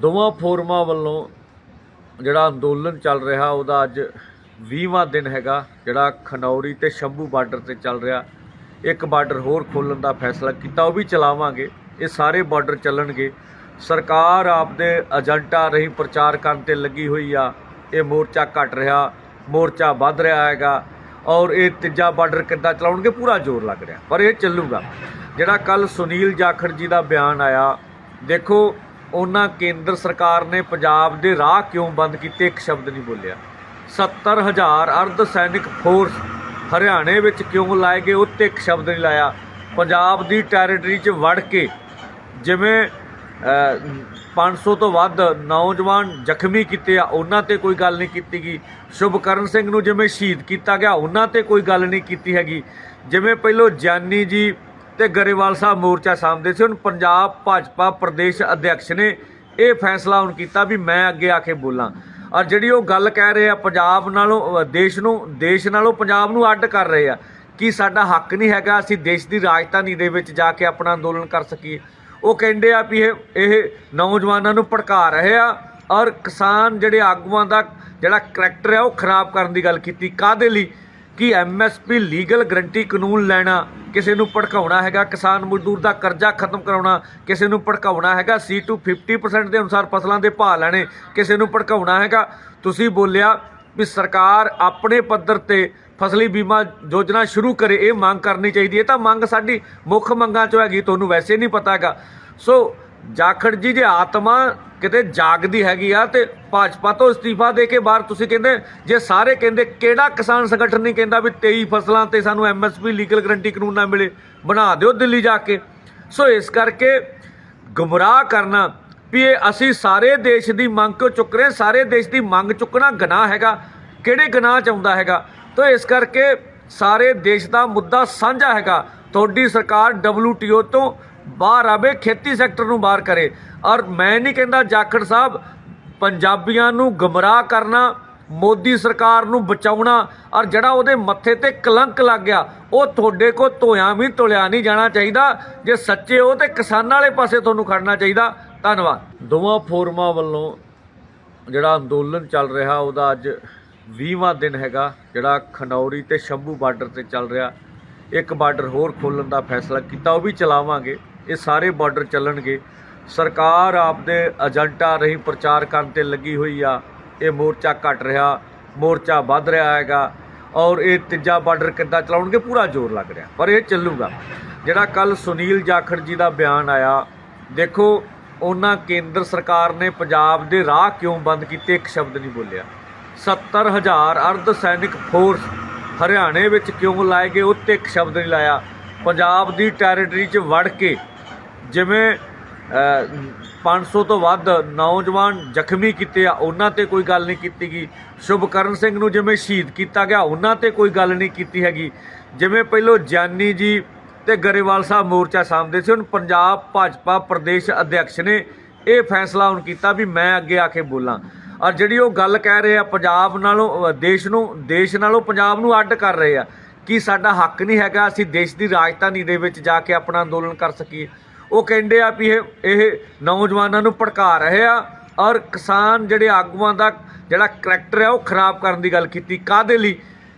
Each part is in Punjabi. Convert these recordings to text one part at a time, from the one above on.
ਦੋਵਾਂ ਫੋਰਮਾਂ ਵੱਲੋਂ ਜਿਹੜਾ ਅੰਦੋਲਨ ਚੱਲ ਰਿਹਾ, ਉਹਦਾ ਅੱਜ 20ਵਾਂ ਦਿਨ ਹੈਗਾ, ਜਿਹੜਾ ਖਨੌਰੀ ਤੇ ਸ਼ੰਭੂ ਬਾਰਡਰ ਤੇ ਚੱਲ ਰਿਹਾ। ਇੱਕ ਬਾਰਡਰ ਹੋਰ ਖੋਲਣ ਦਾ ਫੈਸਲਾ ਕੀਤਾ, ਉਹ ਵੀ ਚਲਾਵਾਂਗੇ। ਇਹ ਸਾਰੇ ਬਾਰਡਰ ਚੱਲਣਗੇ। ਸਰਕਾਰ ਆਪਦੇ ਏਜੰਟਾਂ ਰਹੀ ਪ੍ਰਚਾਰ ਕਰਨ ਤੇ ਲੱਗੀ ਹੋਈ ਆ। ਇਹ ਮੋਰਚਾ ਘਟ ਰਿਹਾ, ਮੋਰਚਾ ਵੱਧ ਰਿਹਾ ਹੈਗਾ। ਔਰ ਇਹ ਤੀਜਾ ਬਾਰਡਰ ਕਿੱਦਾਂ ਚਲਾਉਣਗੇ, ਪੂਰਾ ਜ਼ੋਰ ਲੱਗ ਰਿਹਾ, ਪਰ ਇਹ ਚੱਲੂਗਾ। ਜਿਹੜਾ ਕੱਲ ਸੁਨੀਲ ਜਾਖੜ ਜੀ ਦਾ ਬਿਆਨ ਆਇਆ, ਦੇਖੋ ਉਹਨਾਂ ਕੇਂਦਰ ਸਰਕਾਰ ਨੇ ਪੰਜਾਬ ਦੇ ਰਾਹ ਕਿਉਂ ਬੰਦ ਕੀਤੇ? ਇੱਕ ਸ਼ਬਦ ਨਹੀਂ ਬੋਲਿਆ। 70000 ਅਰਧ ਸੈਨਿਕ ਫੋਰਸ ਹਰਿਆਣੇ ਵਿੱਚ ਕਿਉਂ ਲਾਏ ਗਏ? ਉੱਤੇ ਇੱਕ ਸ਼ਬਦ ਨਹੀਂ ਲਾਇਆ। ਪੰਜਾਬ ਦੀ ਟੈਰੀਟਰੀ 'ਚ ਵੜ ਕੇ ਜਿਵੇਂ ਅਹ, 500 ਤੋਂ ਵੱਧ ਨੌਜਵਾਨ ਜ਼ਖਮੀ ਕੀਤੇ ਆ ਉਹਨਾਂ ਤੇ ਕੋਈ ਗੱਲ ਨਹੀਂ ਕੀਤੀ ਗਈ। ਸ਼ੁਭਕਰਨ ਸਿੰਘ ਨੂੰ ਜਿਵੇਂ ਸ਼ਹੀਦ ਕੀਤਾ ਗਿਆ ਉਹਨਾਂ ਤੇ ਕੋਈ ਗੱਲ ਨਹੀਂ ਕੀਤੀ ਹੈਗੀ। ਜਿਵੇਂ ਪਹਿਲੋ ਜਾਨੀ ਜੀ ਤੇ ਗਰੇਵਾਲ ਸਾਹਿਬ ਮੋਰਚਾ ਸਾਹਮਣੇ ਸੀ। ਹੁਣ ਪੰਜਾਬ ਭਾਜਪਾ ਪ੍ਰਦੇਸ਼ ਅਧਿਕਸ਼ ਨੇ ਇਹ ਫੈਸਲਾ ਹੁਣ ਕੀਤਾ ਵੀ ਮੈਂ ਅੱਗੇ ਆ ਕੇ ਬੋਲਾਂ। ਔਰ ਜਿਹੜੀ ਉਹ ਗੱਲ ਕਹਿ ਰਹੇ ਆ, ਪੰਜਾਬ ਨਾਲੋਂ ਦੇਸ਼ ਨੂੰ, ਦੇਸ਼ ਨਾਲੋਂ ਪੰਜਾਬ ਨੂੰ ਅੱਡ ਕਰ ਰਹੇ ਆ, ਕਿ ਸਾਡਾ ਹੱਕ ਨਹੀਂ ਹੈਗਾ ਅਸੀਂ ਦੇਸ਼ ਦੀ ਰਾਜਧਾਨੀ ਦੇ ਵਿੱਚ ਜਾ ਕੇ ਆਪਣਾ ਅੰਦੋਲਨ ਕਰ ਸਕੀਏ? ਉਹ ਕਹਿੰਦੇ ਆ ਵੀ ਇਹ ਇਹ ਨੌਜਵਾਨਾਂ ਨੂੰ ਭੜਕਾ ਰਹੇ ਆ ਔਰ ਕਿਸਾਨ ਜਿਹੜੇ ਆਗੂਆਂ ਦਾ ਜਿਹੜਾ ਕਰੈਕਟਰ ਹੈ ਉਹ ਖਰਾਬ ਕਰਨ ਦੀ ਗੱਲ ਕੀਤੀ। ਕਾਦੇ ਲਈ? ਕਿ ਐਮਐਸਪੀ ਲੀਗਲ ਗਰੰਟੀ ਕਾਨੂੰਨ ਲੈਣਾ ਕਿਸੇ ਨੂੰ ਭੜਕਾਉਣਾ ਹੈਗਾ, ਕਿਸਾਨ ਮਜ਼ਦੂਰ ਦਾ ਕਰਜ਼ਾ ਖਤਮ ਕਰਾਉਣਾ ਕਿਸੇ ਨੂੰ ਭੜਕਾਉਣਾ ਹੈਗਾ C2 50% ਦੇ ਅਨੁਸਾਰ ਫਸਲਾਂ ਦੇ ਭਾਅ ਲੈਣੇ ਕਿਸੇ ਨੂੰ ਭੜਕਾਉਣਾ ਹੈਗਾ। ਤੁਸੀਂ ਬੋਲਿਆ ਵੀ ਸਰਕਾਰ ਆਪਣੇ ਪੱਧਰ ਤੇ ਫਸਲੀ ਬੀਮਾ ਯੋਜਨਾ ਸ਼ੁਰੂ ਕਰੇ, ਇਹ ਮੰਗ ਕਰਨੀ ਚਾਹੀਦੀ ਹੈ। ਤਾਂ ਮੰਗ ਸਾਡੀ ਮੁੱਖ ਮੰਗਾਂ ਚੋਂ ਹੈਗੀ, ਤੁਹਾਨੂੰ ਵੈਸੇ ਨਹੀਂ ਪਤਾ ਹੈਗਾ। ਸੋ ਜਾਖੜ ਜੀ, ਜੇ ਆਤਮਾ ਕਿਤੇ ਜਾਗਦੀ ਹੈਗੀ ਆ ਤੇ ਭਾਜਪਾ ਤੋਂ ਅਸਤੀਫਾ ਦੇ ਕੇ ਬਾਹਰ ਤੁਸੀਂ ਕਹਿੰਦੇ, ਜੇ ਸਾਰੇ ਕਹਿੰਦੇ, ਕਿਹੜਾ ਕਿਸਾਨ ਸੰਗਠਨ ਨਹੀਂ ਕਹਿੰਦਾ ਵੀ 23 ਫਸਲਾਂ ਤੇ ਸਾਨੂੰ ਐਮਐਸਪੀ ਲੀਗਲ ਗਰੰਟੀ ਕਾਨੂੰਨ ਨਾ ਮਿਲੇ? ਬਣਾ ਦਿਓ ਦਿੱਲੀ ਜਾ ਕੇ। ਸੋ ਇਸ ਕਰਕੇ ਗੁੰਮਰਾਹ ਕਰਨਾ ਵੀ ਇਹ ਅਸੀਂ ਸਾਰੇ ਦੇਸ਼ ਦੀ ਮੰਗ ਕਿਉਂ ਚੁੱਕ ਰਹੇ ਸਾਰੇ ਦੇਸ਼ ਦੀ ਮੰਗ ਚੁੱਕਣਾ ਗੁਨਾਹ ਹੈਗਾ। ਕਿਹੜੇ ਗਨਾਹ ਚ ਆਉਂਦਾ ਹੈਗਾ? ਤਾਂ ਇਸ ਕਰਕੇ ਸਾਰੇ ਦੇਸ਼ ਦਾ ਮੁੱਦਾ ਸਾਂਝਾ ਹੈਗਾ। ਤੁਹਾਡੀ ਸਰਕਾਰ WTO ਤੋਂ ਬਾਹਰ ਆਵੇ, ਖੇਤੀ ਸੈਕਟਰ ਨੂੰ ਬਾਹਰ ਕਰੇ। ਔਰ ਮੈਂ ਨਹੀਂ ਕਹਿੰਦਾ ਜਾਖੜ ਸਾਹਿਬ ਪੰਜਾਬੀਆਂ ਨੂੰ ਗਮਰਾਹ ਕਰਨਾ, ਮੋਦੀ ਸਰਕਾਰ ਨੂੰ ਬਚਾਉਣਾ ਔਰ ਜਿਹੜਾ ਉਹਦੇ ਮੱਥੇ ਤੇ ਕਲੰਕ ਲੱਗ ਗਿਆ, ਉਹ ਤੁਹਾਡੇ ਕੋ ਧੋਇਆ ਵੀ ਤੁਲਿਆ ਨਹੀਂ ਜਾਣਾ ਚਾਹੀਦਾ, ਜੇ ਸੱਚੇ ਹੋ ਤੇ ਕਿਸਾਨਾਂ ਵਾਲੇ ਪਾਸੇ ਤੁਹਾਨੂੰ ਖੜਨਾ ਚਾਹੀਦਾ। ਧੰਨਵਾਦ। ਦੋਵਾਂ ਫੋਰਮਾਂ ਵੱਲੋਂ ਜਿਹੜਾ ਅੰਦੋਲਨ ਚੱਲ ਰਿਹਾ, ਉਹਦਾ ਅੱਜ 20ਵਾਂ ਦਿਨ ਹੈਗਾ, ਜਿਹੜਾ ਖਨੌਰੀ ਤੇ ਸ਼ੰਭੂ ਬਾਰਡਰ ਤੇ ਚੱਲ ਰਿਹਾ। ਇੱਕ ਬਾਰਡਰ ਹੋਰ ਖੋਲਣ ਦਾ ਫੈਸਲਾ ਕੀਤਾ, ਉਹ ਵੀ ਚਲਾਵਾਂਗੇ। ਇਹ ਸਾਰੇ ਬਾਰਡਰ ਚੱਲਣਗੇ। ਸਰਕਾਰ ਆਪਦੇ ਏਜੰਟਾਂ ਰਹੀ ਪ੍ਰਚਾਰ ਕਰਨ ਤੇ ਲੱਗੀ ਹੋਈ ਆ। ਇਹ ਮੋਰਚਾ ਘਟ ਰਿਹਾ, ਮੋਰਚਾ ਵੱਧ ਰਿਹਾ ਹੈਗਾ ਔਰ ਇਹ ਤੀਜਾ ਬਾਰਡਰ ਕਿੱਦਾਂ ਚਲਾਉਣਗੇ ਪੂਰਾ ਜ਼ੋਰ ਲੱਗ ਰਿਹਾ, ਪਰ ਇਹ ਚੱਲੂਗਾ। ਜਿਹੜਾ ਕੱਲ ਸੁਨੀਲ ਜਾਖੜ ਜੀ ਦਾ ਬਿਆਨ ਆਇਆ, ਦੇਖੋ, ਉਹਨਾਂ ਕੇਂਦਰ ਸਰਕਾਰ ਨੇ ਪੰਜਾਬ ਦੇ ਰਾਹ ਕਿਉਂ ਬੰਦ ਕੀਤੇ, ਇੱਕ ਸ਼ਬਦ ਨਹੀਂ ਬੋਲਿਆ। 70000 ਅਰਧ ਸੈਨਿਕ ਫੋਰਸ ਹਰਿਆਣੇ ਵਿੱਚ ਕਿਉਂ ਲਾਏ ਗਏ ਉੱਤੇ ਇੱਕ ਸ਼ਬਦ ਨਹੀਂ ਲਾਇਆ। ਪੰਜਾਬ ਦੀ ਟੈਰੀਟਰੀ 'ਚ ਵੜ ਕੇ ਜਿਵੇਂ 500 ਤੋਂ ਵੱਧ ਨੌਜਵਾਨ ਜ਼ਖਮੀ ਕੀਤੇ ਆ, ਉਹਨਾਂ ਤੇ ਕੋਈ ਗੱਲ ਨਹੀਂ ਕੀਤੀ ਗਈ। ਸ਼ੁਭਕਰਨ ਸਿੰਘ ਨੂੰ ਜਿਵੇਂ ਸ਼ਹੀਦ ਕੀਤਾ ਗਿਆ, ਉਹਨਾਂ ਤੇ ਕੋਈ ਗੱਲ ਨਹੀਂ ਕੀਤੀ ਹੈਗੀ। ਜਿਵੇਂ ਪਹਿਲੋ ਜਾਨੀ ਜੀ ਤੇ ਗਰੇਵਾਲ ਸਾਹਿਬ ਮੋਰਚਾ ਸਾਹਮਣੇ ਸੀ, ਹੁਣ ਪੰਜਾਬ ਭਾਜਪਾ ਪ੍ਰਦੇਸ਼ ਅਧਿਕਸ਼ ਨੇ ਇਹ ਫੈਸਲਾ ਹੁਣ ਕੀਤਾ ਵੀ ਮੈਂ ਅੱਗੇ ਆ ਕੇ ਬੋਲਾਂ। ਔਰ ਜਿਹੜੀ ਉਹ ਗੱਲ ਕਹਿ ਰਹੇ ਆ, ਪੰਜਾਬ ਨਾਲੋਂ ਦੇਸ਼ ਨੂੰ, ਦੇਸ਼ ਨਾਲੋਂ ਪੰਜਾਬ ਨੂੰ ਅੱਡ ਕਰ ਰਹੇ ਆ, ਕਿ ਸਾਡਾ ਹੱਕ ਨਹੀਂ ਹੈਗਾ ਅਸੀਂ ਦੇਸ਼ ਦੀ ਰਾਜਧਾਨੀ ਦੇ ਵਿੱਚ ਜਾ ਕੇ ਆਪਣਾ ਅੰਦੋਲਨ ਕਰ ਸਕੀਏ? ਉਹ ਕਹਿੰਦੇ ਆ ਵੀ ਇਹ ਇਹ ਨੌਜਵਾਨਾਂ ਨੂੰ ਭੜਕਾ ਰਹੇ ਆ ਔਰ ਕਿਸਾਨ ਜਿਹੜੇ ਆਗੂਆਂ ਦਾ ਜਿਹੜਾ ਕਰੈਕਟਰ ਹੈ ਉਹ ਖਰਾਬ ਕਰਨ ਦੀ ਗੱਲ ਕੀਤੀ। ਕਾਦੇ ਲਈ?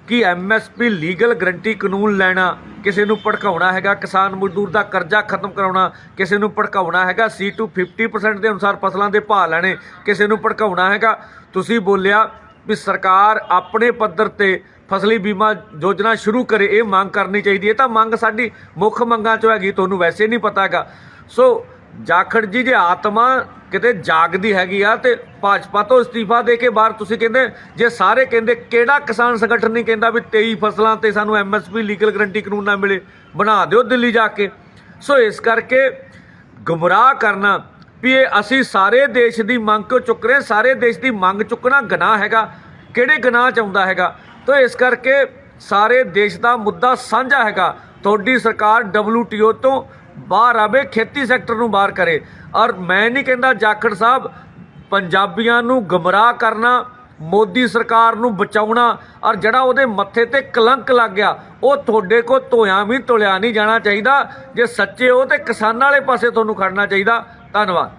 ਕਿ ਐਮਐਸਪੀ ਲੀਗਲ ਗਰੰਟੀ ਕਾਨੂੰਨ ਲੈਣਾ, ਕਿਸੇ ਨੂੰ ਭੜਕਾਉਣਾ ਹੈਗਾ, ਕਿਸਾਨ ਮਜ਼ਦੂਰ ਦਾ ਕਰਜ਼ਾ ਖਤਮ ਕਰਾਉਣਾ, ਕਿਸੇ ਨੂੰ ਭੜਕਾਉਣਾ ਹੈਗਾ C2 50% ਦੇ ਅਨੁਸਾਰ ਫਸਲਾਂ ਦੇ ਭਾਅ ਲੈਣੇ, ਕਿਸੇ ਨੂੰ ਭੜਕਾਉਣਾ ਹੈਗਾ। ਤੁਸੀਂ ਬੋਲਿਆ ਵੀ ਸਰਕਾਰ ਆਪਣੇ ਪੱਧਰ ਤੇ ਫਸਲੀ ਬੀਮਾ ਯੋਜਨਾ ਸ਼ੁਰੂ ਕਰੇ, ਇਹ ਮੰਗ ਕਰਨੀ ਚਾਹੀਦੀ ਹੈ। ਤਾਂ ਮੰਗ ਸਾਡੀ ਮੁੱਖ ਮੰਗਾਂ ਚੋਂ ਹੈਗੀ, ਤੁਹਾਨੂੰ ਵੈਸੇ ਨਹੀਂ ਪਤਾ ਹੈਗਾ। ਸੋ ਜਾਖੜ ਜੀ, ਜੇ ਆਤਮਾ ਕਿਤੇ ਜਾਗਦੀ ਹੈਗੀ ਆ, ਤੇ ਭਾਜਪਾ ਤੋਂ ਅਸਤੀਫਾ ਦੇ ਕੇ ਬਾਹਰ ਤੁਸੀਂ ਕਹਿੰਦੇ, ਜੇ ਸਾਰੇ ਕਹਿੰਦੇ, ਕਿਹੜਾ ਕਿਸਾਨ ਸੰਗਠਨ ਨਹੀਂ ਕਹਿੰਦਾ ਵੀ 23 ਫਸਲਾਂ ਤੇ ਸਾਨੂੰ ਐਮਐਸਪੀ ਲੀਗਲ ਗਰੰਟੀ ਕਾਨੂੰਨ ਨਾ ਮਿਲੇ? ਬਣਾ ਦਿਓ ਦਿੱਲੀ ਜਾ ਕੇ। ਸੋ ਇਸ ਕਰਕੇ ਗੁੰਮਰਾਹ ਕਰਨਾ ਵੀ ਇਹ ਅਸੀਂ ਸਾਰੇ ਦੇਸ਼ ਦੀ ਮੰਗ ਕਿਉਂ ਚੁੱਕ ਰਹੇ ਸਾਰੇ ਦੇਸ਼ ਦੀ ਮੰਗ ਚੁੱਕਣਾ ਗੁਨਾਹ ਹੈਗਾ। ਕਿਹੜੇ ਗਨਾਹ ਚ ਆਉਂਦਾ ਹੈਗਾ? ਤਾਂ ਇਸ ਕਰਕੇ ਸਾਰੇ ਦੇਸ਼ ਦਾ ਮੁੱਦਾ ਸਾਂਝਾ ਹੈਗਾ। ਤੁਹਾਡੀ ਸਰਕਾਰ WTO ਤੋਂ ਬਾਹਰ ਆਵੇ, ਖੇਤੀ ਸੈਕਟਰ ਨੂੰ ਬਾਹਰ ਕਰੇ। ਔਰ ਮੈਂ ਨਹੀਂ ਕਹਿੰਦਾ ਜਾਖੜ ਸਾਹਿਬ, ਪੰਜਾਬੀਆਂ ਨੂੰ ਗਮਰਾਹ ਕਰਨਾ, ਮੋਦੀ ਸਰਕਾਰ ਨੂੰ ਬਚਾਉਣਾ, ਔਰ ਜਿਹੜਾ ਉਹਦੇ ਮੱਥੇ ਤੇ ਕਲੰਕ ਲੱਗ ਗਿਆ, ਉਹ ਤੁਹਾਡੇ ਕੋ ਧੋਇਆ ਵੀ ਤੁਲਿਆ ਨਹੀਂ ਜਾਣਾ ਚਾਹੀਦਾ। ਜੇ ਸੱਚੇ ਹੋ ਤੇ ਕਿਸਾਨਾਂ ਵਾਲੇ ਪਾਸੇ ਤੁਹਾਨੂੰ ਖੜਨਾ ਚਾਹੀਦਾ। ਧੰਨਵਾਦ।